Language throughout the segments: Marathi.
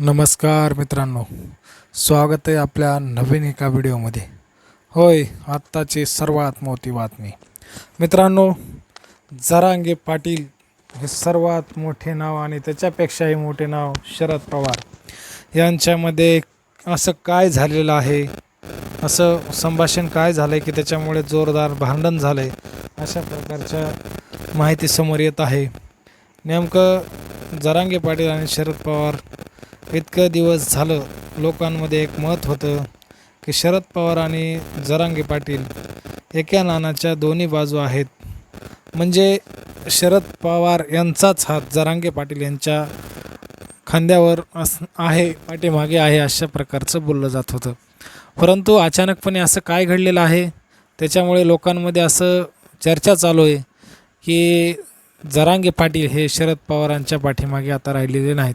नमस्कार मित्रांनो. स्वागत आहे आपल्या नवीन एका व्हिडिओमध्ये. होय आत्ताची सर्वात मोठी बातमी. मित्रांनो जरांगे पाटील हे सर्वात मोठे नाव आणि त्याच्यापेक्षाही मोठे नाव शरद पवार. यांच्यामध्ये असं काय झालेलं आहे? असं संभाषण काय झालं आहे की त्याच्यामुळे जोरदार भांडण झालं आहे अशा प्रकारच्या माहिती समोर येत आहे. नेमकं जरांगे पाटील आणि शरद पवार इतकं दिवस झालं लोकांमध्ये एक मत होतं की शरद पवार आणि जरांगे पाटील एका नानाच्या दोन्ही बाजू आहेत. म्हणजे शरद पवार यांचाच हात जरांगे पाटील यांच्या खांद्यावर अस आहे पाठीमागे आहे अशा प्रकारचं बोललं जात होतं. परंतु अचानकपणे असं काय घडलेलं आहे? त्याच्यामुळे लोकांमध्ये असं चर्चा चालू आहे की जरांगे पाटील हे शरद पवारांच्या पाठीमागे आता राहिलेले नाहीत.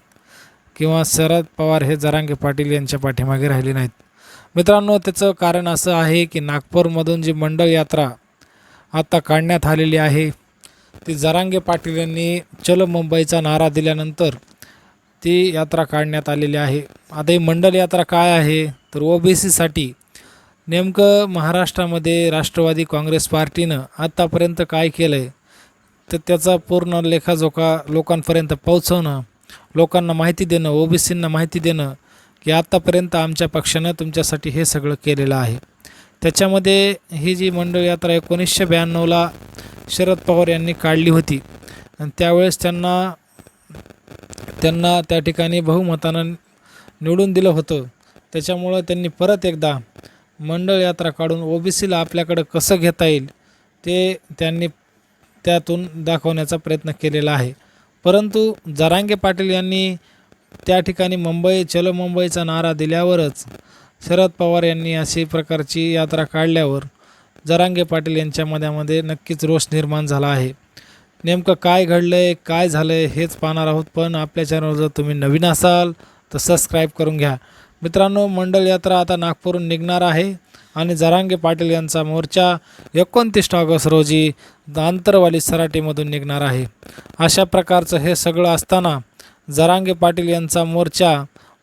किंवा शरद पवार हे जरांगे पाटील यांच्या पाठीमागे राहिले नाहीत. मित्रांनो त्याचं कारण असं आहे की नागपूरमधून जी मंडळ यात्रा आता काढण्यात आलेली आहे ती जरांगे पाटील यांनी चलो मुंबईचा नारा दिल्यानंतर ती यात्रा काढण्यात आलेली आहे. आता ही मंडल यात्रा काय आहे? तर ओ बी सीसाठी नेमकं महाराष्ट्रामध्ये राष्ट्रवादी काँग्रेस पार्टीनं आत्तापर्यंत काय केलं आहे तर त्याचा पूर्ण लेखाजोखा लोकांपर्यंत पोहोचवणं लोकांना माहिती देणं ओ बी सींना माहिती देणं की आत्तापर्यंत आमच्या पक्षानं तुमच्यासाठी हे सगळं केलेलं आहे. त्याच्यामध्ये ही जी मंडळ यात्रा एकोणीसशे ब्याण्णवला शरद पवार यांनी काढली होती. आणि त्यावेळेस त्यांना त्यांना त्या ठिकाणी बहुमतानं निवडून दिलं होतं. त्याच्यामुळं त्यांनी परत एकदा मंडळ यात्रा काढून ओ बी सीला आपल्याकडं कसं घेता येईल ते त्यांनी त्यातून दाखवण्याचा प्रयत्न केलेला आहे. परंतु जरांगे पाटील यांनी त्या ठिकाणी मुंबई चलो मुंबईचा नारा दिल्यावरच शरद पवार यांनी अशी प्रकारची यात्रा काढल्यावर जरांगे पाटील यांच्या मध्यामध्ये नक्कीच रोष निर्माण झाला आहे. नेमकं काय घडलं आहे काय झालं आहे हेच पाहणार आहोत पण आपल्या चॅनलवर जर तुम्ही नवीन असाल तर सबस्क्राईब करून घ्या. मित्रांनो मंडल यात्रा आता नागपूरहून निघणार आहे आणि जरांगे पाटील यांचा मोर्चा एकोणतीस ऑगस्ट रोजी आंतरवाली सराटीमधून निघणार आहे. अशा प्रकारचं हे सगळं असताना जरांगे पाटील यांचा मोर्चा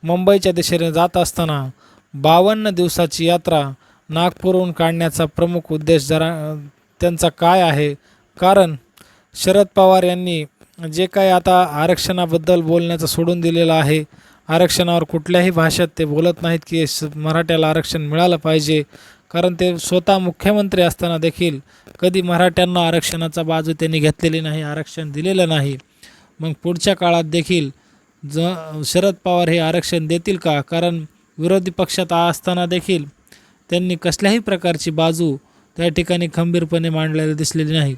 मुंबईच्या दिशेने जात असताना बावन्न दिवसाची यात्रा नागपूरहून काढण्याचा प्रमुख उद्देश जरा त्यांचा काय आहे? कारण शरद पवार यांनी जे काही आता आरक्षणाबद्दल बोलण्याचं सोडून दिलेलं आहे आरक्षणावर कुठल्याही भाषेत ते बोलत नाहीत की मराठ्याला आरक्षण मिळालं पाहिजे. कारण ते स्वतः मुख्यमंत्री असताना देखील कधी मराठ्यांना आरक्षणाचा बाजू त्यांनी घेतलेली नाही आरक्षण दिलेलं नाही. मग पुढच्या काळात देखील ज शरद पवार हे आरक्षण देतील का? कारण विरोधी पक्षात असताना देखील त्यांनी कसल्याही प्रकारची बाजू त्या ठिकाणी खंबीरपणे मांडलेली दिसलेली नाही.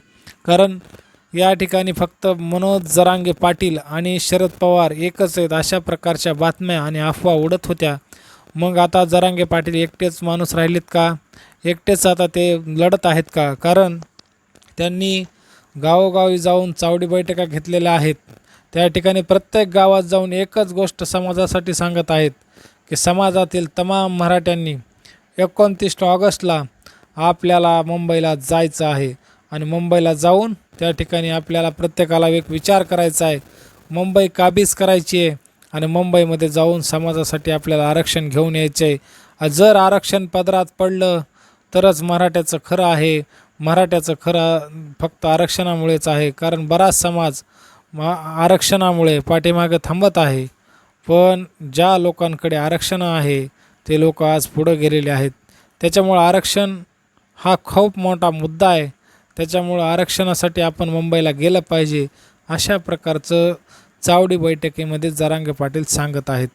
कारण या ठिकाणी फक्त मनोज जरांगे पाटील आणि शरद पवार एकच आहेत अशा प्रकारच्या बातम्या आणि अफवा उडत होत्या. मग आता जरांगे पाटील एकटेच माणूस राहिलेत का? एकटेच आता ते लढत आहेत का? कारण त्यांनी गावोगावी जाऊन चावडी बैठका घेतलेल्या आहेत. त्या ठिकाणी प्रत्येक गावात जाऊन एकच गोष्ट समाजासाठी सांगत आहेत की समाजातील तमाम मराठ्यांनी एकोणतीस ऑगस्टला आपल्याला मुंबईला जायचं आहे. आणि मुंबईला जाऊन त्या ठिकाणी आपल्याला प्रत्येकाला एक विचार करायचा आहे. मुंबई काबीज करायची आहे आणि मुंबईमध्ये जाऊन समाजासाठी आपल्याला आरक्षण घेऊन यायचं आहे. जर आरक्षण पदरात पडलं तरच मराठ्याचं खरं आहे. मराठ्याचं खरं फक्त आरक्षणामुळेच आहे. कारण बराच समाज मा आरक्षणामुळे पाठीमागे थांबत आहे. पण ज्या लोकांकडे आरक्षण आहे ते लोक आज पुढं गेलेले आहेत. त्याच्यामुळं आरक्षण हा खूप मोठा मुद्दा आहे. त्याच्यामुळं आरक्षणासाठी आपण मुंबईला गेलं पाहिजे अशा प्रकारचं चावडी बैठकीमध्ये जरांगे पाटील सांगत आहेत.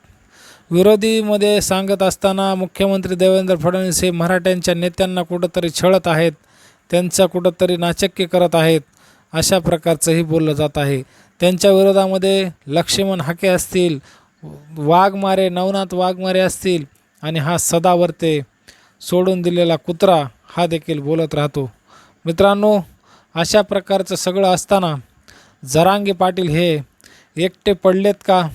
विरोधीमध्ये सांगत असताना मुख्यमंत्री देवेंद्र फडणवीस हे मराठ्यांच्या नेत्यांना कुठंतरी छळत आहेत त्यांचा कुठंतरी नाचक्य करत आहेत अशा प्रकारचंही बोललं जात आहे. त्यांच्या विरोधामध्ये लक्ष्मण हाके असतील वाघमारे नवनाथ वाघमारे असतील आणि हा सदावर्ते सोडून दिलेला कुत्रा हा देखील बोलत राहतो. मित्रांनो अशा प्रकारचं सगळं असताना जरांगे पाटील हे एकटे पडलेत का?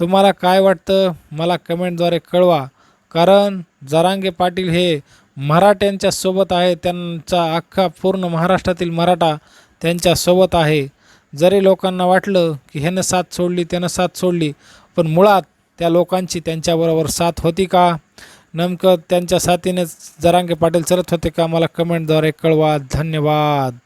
तुम्हाला काय वाटतं? मला कमेंटद्वारे कळवा. कारण जरांगे पाटील हे मराठ्यांच्या सोबत आहे. त्यांचा अख्खा पूर्ण महाराष्ट्रातील मराठा त्यांच्यासोबत आहे. जरी लोकांना वाटलं की ह्यानं साथ सोडली त्यानं साथ सोडली पण मुळात त्या लोकांची त्यांच्याबरोबर साथ होती का? नेमकं त्यांच्या साथीनेच जरांगे पाटील चलत होते का? मला कमेंटद्वारे कळवा. धन्यवाद.